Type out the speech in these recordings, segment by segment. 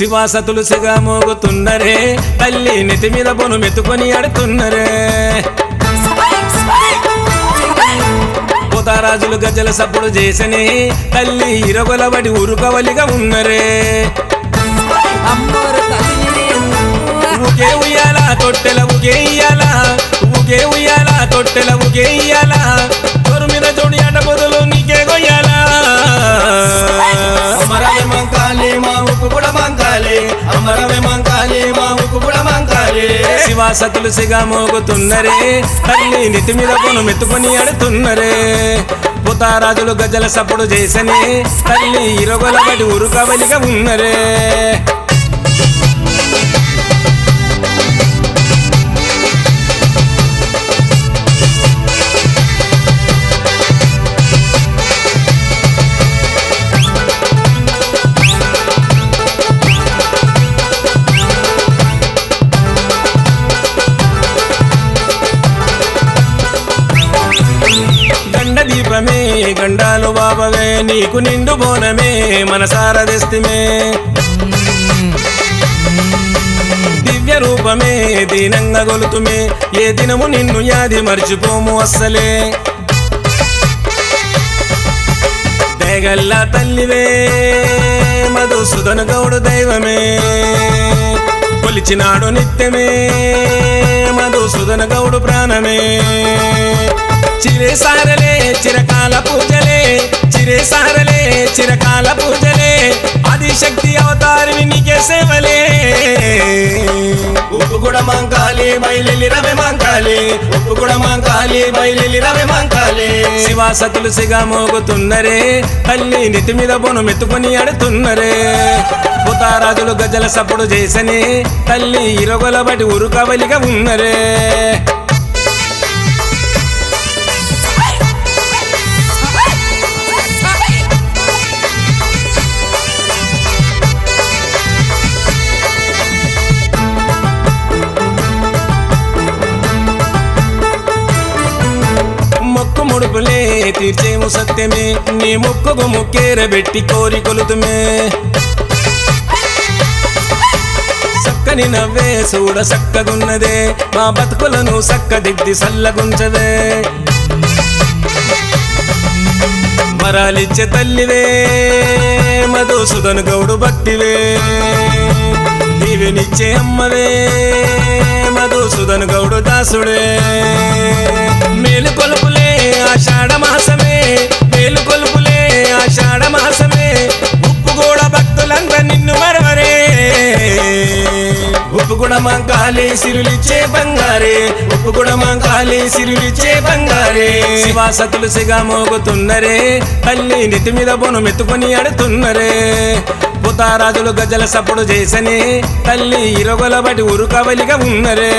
శివాస తులసిగా మోగుతున్నరే తల్లి నెతి మీద బొను మెత్తుకొని ఆడుతున్నరే పోతారాజులు గజల సప్పుడు చేసని తల్లి ఇరగొలబడి ఉరుకవలిగా ఉన్నరే. అమ్మోరు ఉయ్యాల తొట్టెల ఊగే ఇయ్యాల ఊగే ఉయ్యాల తొట్టెల ఊగే ఇయ్యాల. తొరుమిన మీద జోడి ఆట బదులు శివాస తులసిగా మోగుతున్నరే. తల్లి నితి మీద కొను మెత్తుకొని అడుతున్నరే పుతారాజులు గజల సప్పుడు చేసని. తల్లి ఇరగొలబడి ఉరుకవలిగా ఉన్నరే. నీకు నిండు బోనమే మనసారదిస్తిమే దివ్య రూపమే దీనంగా గొలుతుమే. ఏ దినము నిన్ను యాది మర్చిపోము అస్సలే. దేగల్లా తల్లివే మధుసూదన గౌడు దైవమే. కొలిచినాడు నిత్యమే మధుసూదన గౌడు ప్రాణమే. చిరే సారలే చిరకాల పూజలే. చిరే సారలే చిరకాల పూజలే. ఆదిశక్తి అవతారివి నీకే సేవలే. ఉప్పు కూడా మంకాలి బయలు రవే మంకాలి. ఉప్పు కూడా మంకాలి బయలు రవే మంకాలి. శివాస తులసిగా మోగుతున్నరే. తల్లి నెత్తి మీద బొను మెత్తుకొని ఆడుతున్నరే పుతారాజులు గజ్జల సప్పుడు చేసని తల్లి ఇరగొలబడి ఉరుకవలిగా ఉన్నరే. తీర్చేము నీ మొక్కుకు ముక్కేరబెట్టి కోరి కొలుతుమే. చక్కని నవ్వే చూడ చక్కగున్నదే. మా బతుకులను చక్కదిద్ది సల్లగుంచదే వరాలిచ్చే తల్లివే మధుసూదన్ గౌడు భక్తివే. దీవెనిచ్చే అమ్మవే మధుసూదన్ గౌడు దాసుడే. మేలు కొలుపులే ఆషాఢ మాసమే మేలు కొలుపులే ఆషాఢ మాసమే. ఉప్పు కూడా భక్తులంతా నిన్ను మరవరే. ఉప్పు కూడా మంకాలి సిరులిచ్చే బంగారే. ఉప్పు కూడా మంకాలి సిరులిచ్చే బంగారే. శివాస తులసిగా మోగుతున్నరే. తల్లి నెత్తి మీద బొను మెత్తుకొని అడుతున్నరే పుతారాజులు గజల సప్పుడు చేసని తల్లి ఇరగొలబడి ఉరుకవలిగా ఉన్నరే.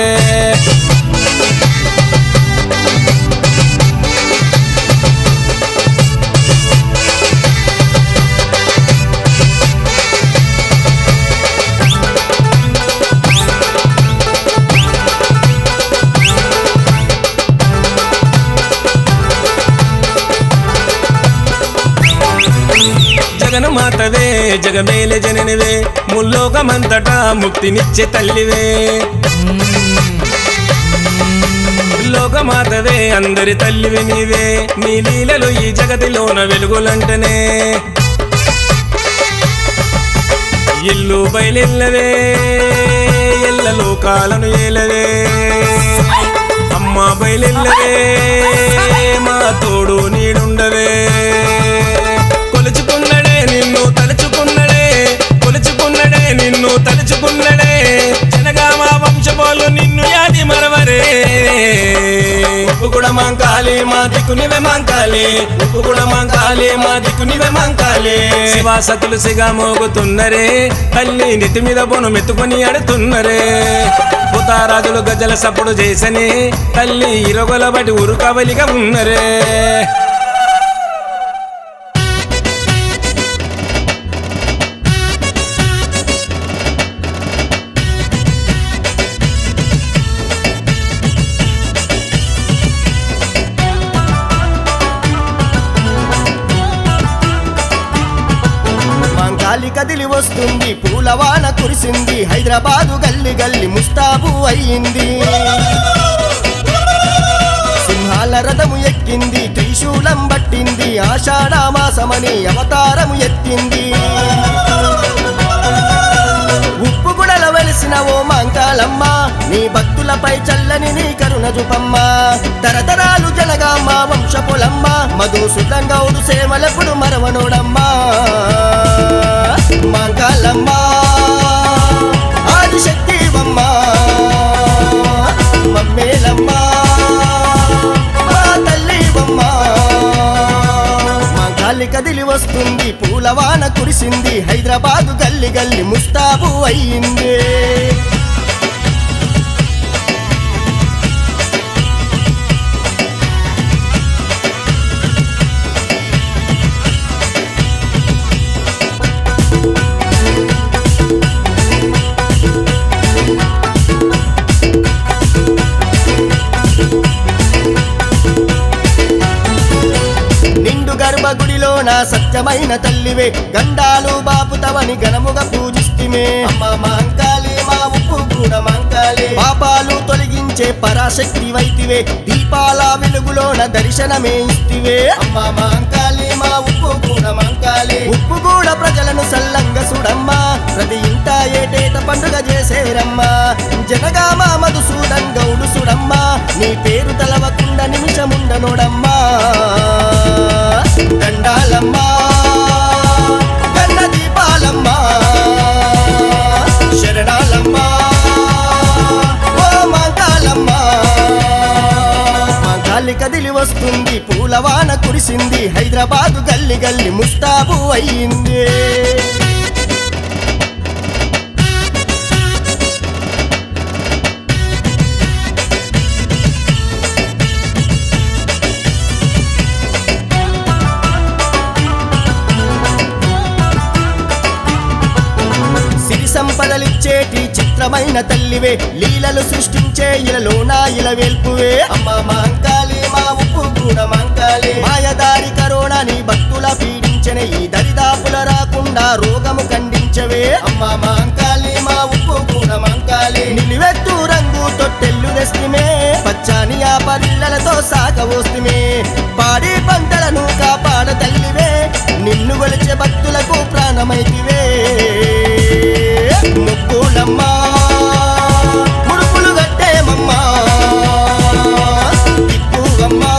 జగమేలే జననివే ముల్లోకమంతటా ముక్తినిచ్చే తల్లివే. లోకమాతవే అందరి తల్లివి నీవే. నీ లీలలు ఈ జగతిలోన వెలుగులంటనే. ఇల్లు బయలెల్లవే ఎల్ల లోకాలను ఏలవే. అమ్మా బయలెల్లవే మంకాలి మా దిక్కు నువ్వే మంకాలి ఉప్పు కూడా మంకాలి మా దిక్కు నువ్వే మంకాలి శివాస తులసిగా మోగుతున్నరే తల్లి నెత్తి మీద బొను మెత్తుకొని ఆడుతున్నరే. పుతారాజులు గజల సప్పుడు చేసని తల్లి ఇరగొలబడి ఉరుకవలిగా ఉన్నరే. వస్తుంది పూలవాన కురిసింది హైదరాబాదు గల్లి గల్లి ముస్తాబు అయ్యింది. సింహాల రథము ఎక్కింది త్రిశూలం పట్టింది ఆషాఢమాసమని అవతారము ఎత్తింది. ఉప్పు గుడల వెలిసిన ఓ మాంకాలమ్మ నీ భక్తులపై చల్లని నీ కరుణ జుపమ్మ. తరతరాలు జనగా మా వంశపులమ్మ మధుసూదన్ గౌడు సేవలప్పుడు మాంకాలమ్మ ఆదిశక్తివమ్మ మమ్మేలమ్మ మా తల్లివమ్మ. మా గాలి కదిలి వస్తుంది పూలవాన కురిసింది హైదరాబాదు గల్లి గల్లి ముస్తాబు అయ్యింది. నా సత్యమైన తల్లివే. గండాలు బాపుతవని ఘనముగా పూజిస్తిమే. అమ్మ మాంకాళి మా ఉప్పు కూడా మాంకాళి పాపాలు తొలగించే పరాశక్తి వైతివే. దీపాల వెలుగులోన దర్శనమే ఇస్తివే. అమ్మ మాంకాళి మా ఉప్పు కూడా మాంకాళి ఉప్పు కూడా ప్రజలను సల్లంగా సుడమ్మా. ప్రతి ఇంట ఏటేట పండుగ చేసేరమ్మా. జనగామ మధుసూదన్ గౌడు సుడమ్మా. వస్తుంది పూలవాన కురిసింది. హైదరాబాదు గల్లి గల్లి ముస్తాబు అయ్యింది. సిరి సంపదలిచ్చేటి చిత్రమైన తల్లివే. లీలలు సృష్టించే ఇలలో నా ఇల వెల్పువే. అమ్మ మాంకాలి మా ఉప్పు కూడా మాంకాలి. మాయదారి కరోనా నీ భక్తుల పీడించిన. ఈ దరిదాపుల రాకుండా రోగము ఖండించవే. అమ్మ మాంకాలి మా ఉప్పు కూడా మాంకాలి. నిలువెత్తు రంగు తొట్టెల్లు తెస్తిమే. పచ్చని ఆ పల్లెలతో సాగ వస్తుమే పాడి పంటలను కాపాడ తల్లివే. నిన్ను గొలిచే భక్తులకు ప్రాణమైతివే. ముక్కులమ్మా ముడుపులు గట్టేమమ్మా దిక్కువమ్మా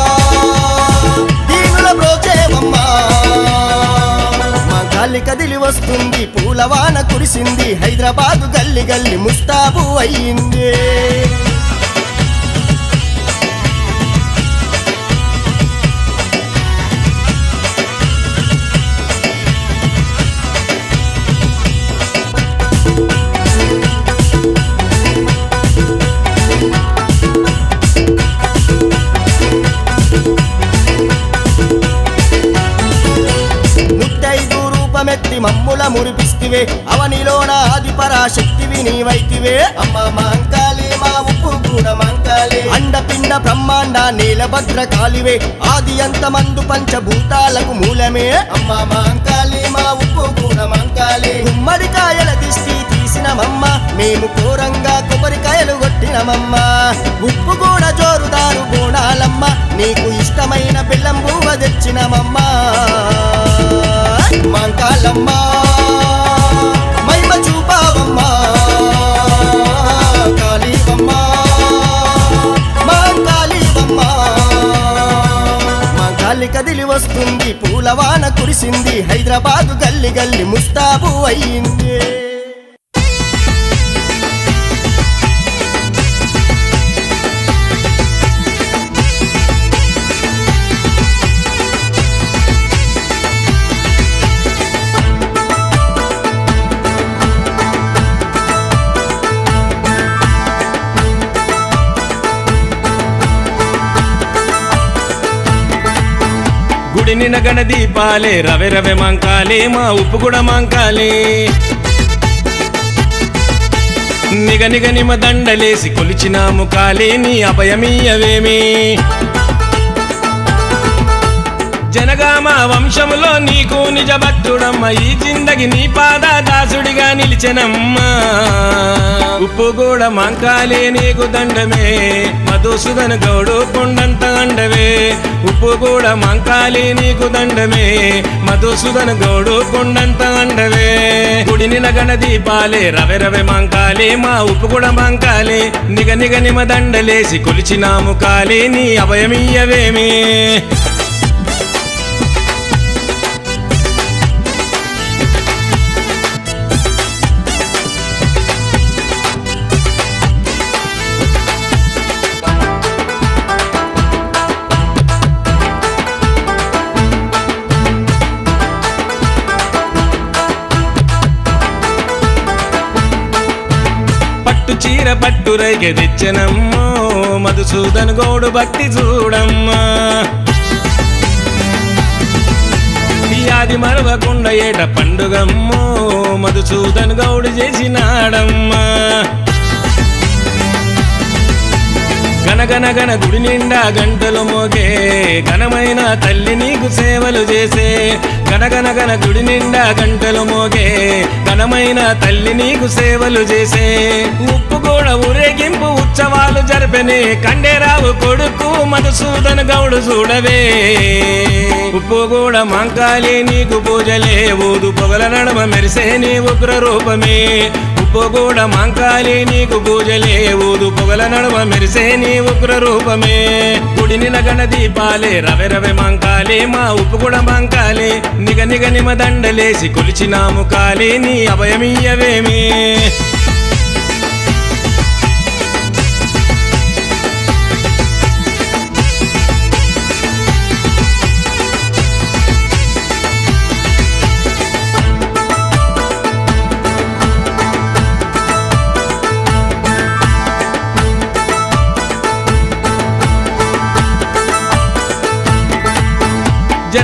దీనుల బ్రోచేమమ్మా మా గాలి కదిలి వస్తుంది పూలవాన కురిసింది హైదరాబాదు గల్లి గల్లి ముస్తాబు అయ్యింది. ముత్తైదు మమ్ముల మురిపిస్తివే. అవనిలోన ఆది పరాశక్తివి నీవైతివే. అమ్మ మాంకాలి మా ఉప్పు కూడా మాంకాలి. అండపిండ బ్రహ్మాండ నీలభద్ర కాలివే. ఆది అంత మందు పంచభూతాలకు మూలమే. అమ్మ మాంకాలి మా ఉప్పు కూడా మాంకాలి. ఉమ్మడికాయల దిష్టి తీసినమమ్మ. మేము ఘోరంగా కొబ్బరికాయలు కొట్టినమమ్మ. ఉప్పు కూడా జోరుదారు బోనాలమ్మ. నీకు ఇష్టమైన బెల్లం బువ్వ తెచ్చినమమ్మా. మాంకాలమ్మ మహిమ చూపావమ్మ కాళీవమ్మ మాంకాళీవమ్మ మా గాలి కదిలి వస్తుంది పూలవాన కురిసింది హైదరాబాదు గల్లి గల్లి ముస్తాబు అయ్యింది గుడి నినగన దీపాలే రవె రవె మంకాలే మా ఉప్పు కూడా మంకాలే. నిగ నిగ నిమ దండలేసి కొలిచినాము కాలే నీ అభయమీయవేమి. జనగామ వంశములో నీకు నిజ భక్తుడమ్మ ఈ జిందగి నీ పాద దాసుడిగా నిలిచెనమ్మా. ఉప్పు కూడా మంకాలే నీకు దండమే మధుసూదన్ గౌడు కొండంత అండవే. ఉప్పు కూడా మంకాలే నీకు దండమే మధుసూదన్ గౌడు కొండంత అండవే. గుడిని గణ దీపాలే రవె రవె మంకాలే మా ఉప్పు కూడా మంకాలే. నిగ నిగ నిమ దండలేసి కొలిచినాము కాలే నీ అభయమియ్యవేమే పట్టు రేగ తెచ్చనమ్మో. మధుసూదన్ గౌడు భక్తి చూడమ్మా. యాది మరవకుండా ఏట పండుగమ్మో. మధుసూదన్ గౌడు చేసినాడమ్మా. గనగన గన గుడి నిండా గంటలు మోగే ఘనమైన తల్లి నీకు సేవలు చేసే. గనగన గన గుడి నిండా గంటలు మోగే ఘనమైన తల్లి నీకు సేవలు చేసే. ఉప్పు కూడా ఊరేగింపు ఉత్సవాలు జరపనే కండేరావు కొడుకు మధుసూదన్ గౌడు చూడవే. ఉప్పు కూడా మంకాలి నీకు పూజలే ఊదు పొగల నడమ మెరిసే నీ ఉగ్ర రూపమే పొగూడ మాంకాలి నీకు పూజలే ఊదు. పొగల నడమ మెరిసే నీ ఉగ్ర రూపమే. గుడిని నగన దీపాలే రవె రవె మాంకాలి మా ఉప్పు కూడా మాంకాలి. నిగ నిగ నిమ దండలేసి కొలిచినాము కాలి నీ అభయమియ్యవేమి.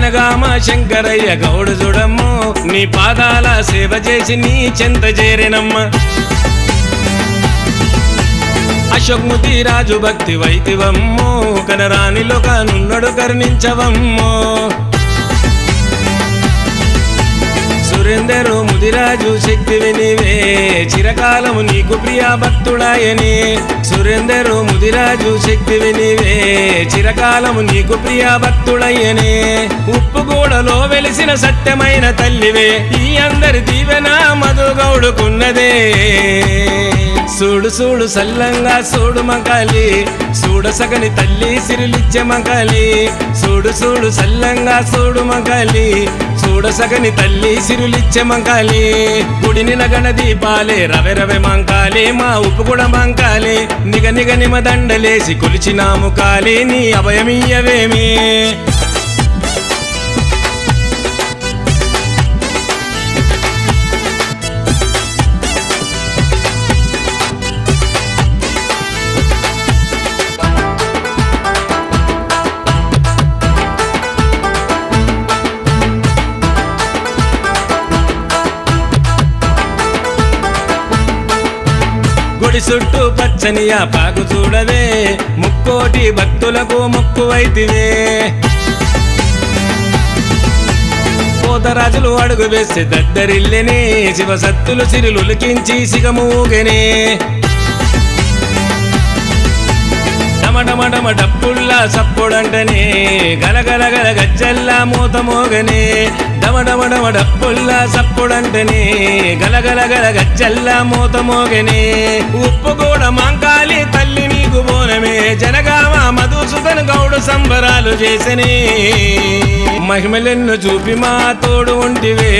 అనగామ శంకరయ్య గౌడు చూడమ్ము నీ పాదాల సేవ చేసి నీ చెంత చేరినమ్మ. అశోక్ముతి రాజు భక్తి వైతివమ్మో. కనరానిలో కానున్నడు కరుణించవమ్మో. సురేందరు ముదిరాజు శక్తి వినివే. చిరకాలము నీకు ప్రియా భక్తుడాయని. సురేందరు ముదిరాజు శక్తి వినివే. చిరకాలము నీకు ప్రియా భక్తుడయ్యని ఉప్పుగూడలో వెలిసిన సత్యమైన తల్లివే. ఈ అందరి దీవెన మధుగౌడుకున్నదే సూడు సూడు సల్లంగా సూడు మకాలి సూడసగని తల్లి సిరిలిచ్చే మకాలి సూడు సూడు సల్లంగా సూడు మకాలి చూడసగని తల్లి సిరులిచ్చే మంకాలి. గుడిని నగన దీపాలే రవె రవె మంకాలి మా ఉప్పు కూడా మంకాలి. నిగ నిగ నిమ దండలేసి కొలిచినాము కాలి నీ అభయమియ్యవేమి. గుడి చుట్టూ పచ్చని ఆ పాకు చూడవే. ముక్కోటి భక్తులకు ముక్కువైతివే పోతరాజులు అడుగు వేసి దద్దరిల్లెనే. శివ సత్తులు సిరులుకించి సిగమూగనే. డమడమడమ డప్పుల్లా సప్పుడంటనే గలగల గల గజ్జల్లా మూత మోగనే డమడమడమ డప్పుల్లా సప్పుడంటనే గలగల గల గజ్జల్లా మూత మోగనే ఉప్పు కూడా మాంకాలి తల్లి నీకు బోనమే జనగామ మధుసూదన్ గౌడు సంబరాలు చేసనే. మహిమలెన్ను చూపి మా తోడు ఉంటివే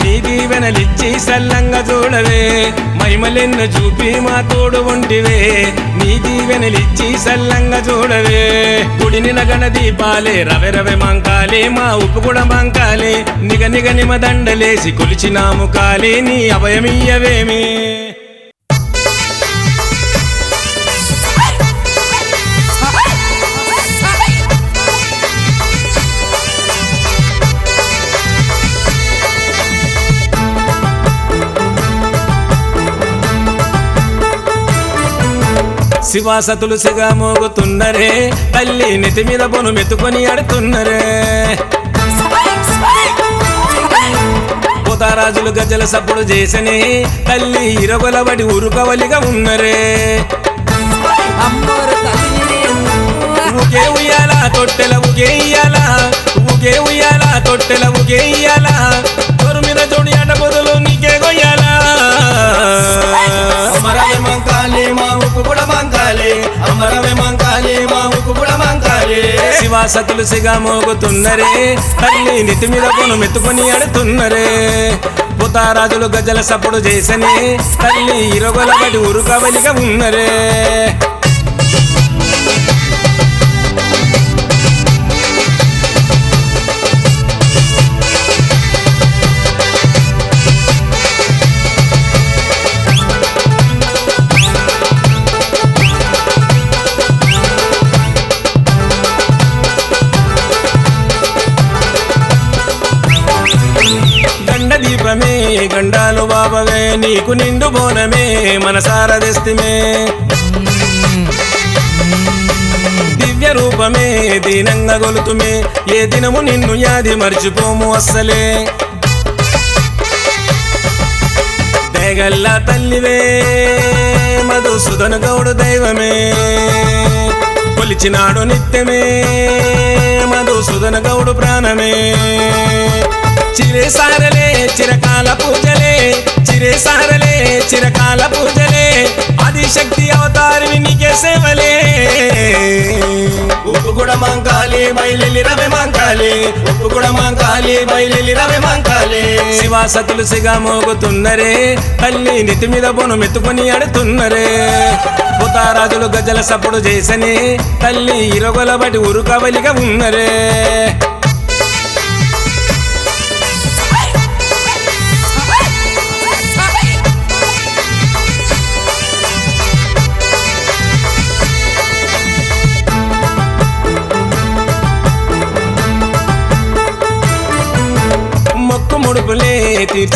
నీ దీవెనలిచ్చి సల్లంగా చూడవే మహిమలెన్ను చూపి మా తోడు ఉంటివే నీ దీవెనలిచ్చి సల్లంగా చూడవే. గుడిని నగన దీపాలే రవె రవె మంకాలే మా ఉప్పు కూడా మంకాలే. నిగ నిగ నిమ దండలేసి కొలిచినాము కాలే నీ అభయమియ్యవేమి. శివాసతులు తులసిగా మోగుతున్నరే తల్లి నెతి మీద బొను మెత్తుకొని ఆడుతున్నరే రాజులు గజల సప్పుడు చేసని తల్లి వడి ఉరుకవలిగా ఉన్నరే. ఉకే ఉయ్యాల తొట్టెల ఉకే ఇయ్యాల ఉకే ఉయ్యాల తొట్టెల ఉకే ఇయ్యాల. తొరు మీద చూడి అడ్డ బదులు నీకే గొయ్యాల మాకు మా కూడా మంకాలి. అమ్మరమే మంకాలి మాకు కూడా మంకాలి. శివాసతులు సిగా మోగుతున్నరే తల్లి నితి మీద కొను మెత్తుకొని అడుతున్నరే పుతారాజులు గజల సప్పుడు చేసని తల్లి ఇరగొలబడి ఉరుకవలిగా ఉన్నరే. గండ గండాలు బాబవే నీకు నిండు బోనమే మనసారదిస్తిమే దివ్య రూపమే దీనంగా గొలుతుమే ఏ దినము నిన్ను యాది మర్చిపోము అస్సలే. దేగల్లా తల్లివే మధుసూదన గౌడు దైవమే. కొలిచినాడు నిత్యమే మధుసూదన గౌడు ప్రాణమే. చిరే సారలే చిరకాల పూజలే. చిరే సారలే చిరకాల పూజలే. ఆదిశక్తి అవతారివి నీకే సేవలే. ఉప్పు కూడా మంకాలి బయలు రవే మంకాలి. ఉప్పు కూడా మంకాలి బయలు రవే మంకాలి. శివాసతులు సిగా మోగుతున్నరే. తల్లి నితి మీద బొను మెత్తుకొని అడుతున్నరే పుతారాజులు గజల సప్పుడు చేసని. తల్లి ఇరగొలబడి ఉరుకవలిగా ఉన్నరే.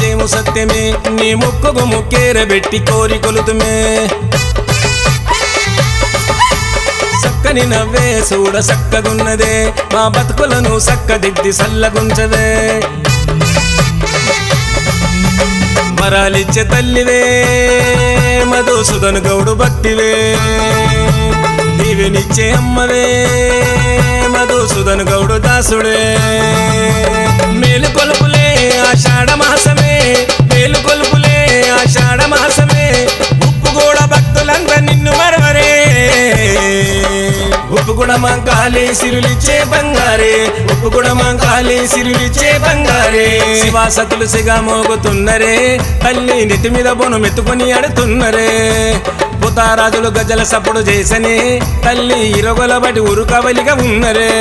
సత్యము సత్యమే. నీ మొక్కుకు ముక్కేరబెట్టి కోరి కొలుతుమే. చక్కని నవ్వే చూడ చక్కగున్నదే. మా బతుకులను చక్కదిద్ది సల్లగుంచవే వరాలిచ్చే తల్లివే మధుసూదన్ గౌడు భక్తివే. దీవెనిచ్చే అమ్మవే మధుసూదన్ గౌడు దాసుడే. మేలు కొలుపులే ఆషాఢ మాసమే మేలు కొలుపులే ఆషాఢ మాసమే. ఉప్పు కూడా భక్తులంతా నిన్ను మరవరే. ఉప్పు కూడా మంకాలి సిరులిచ్చే బంగారే. ఉప్పు కూడా మంకాలి సిరులిచ్చే బంగారే. శివాసతులు సిగా మోగుతున్నరే తల్లి నితి మీద బొను మెత్తుకొని అడుతున్నరే పుతారాజులు గజల సప్పుడు చేసని తల్లి ఇరగొలబడి ఉరుకవలిగా ఉన్నరే.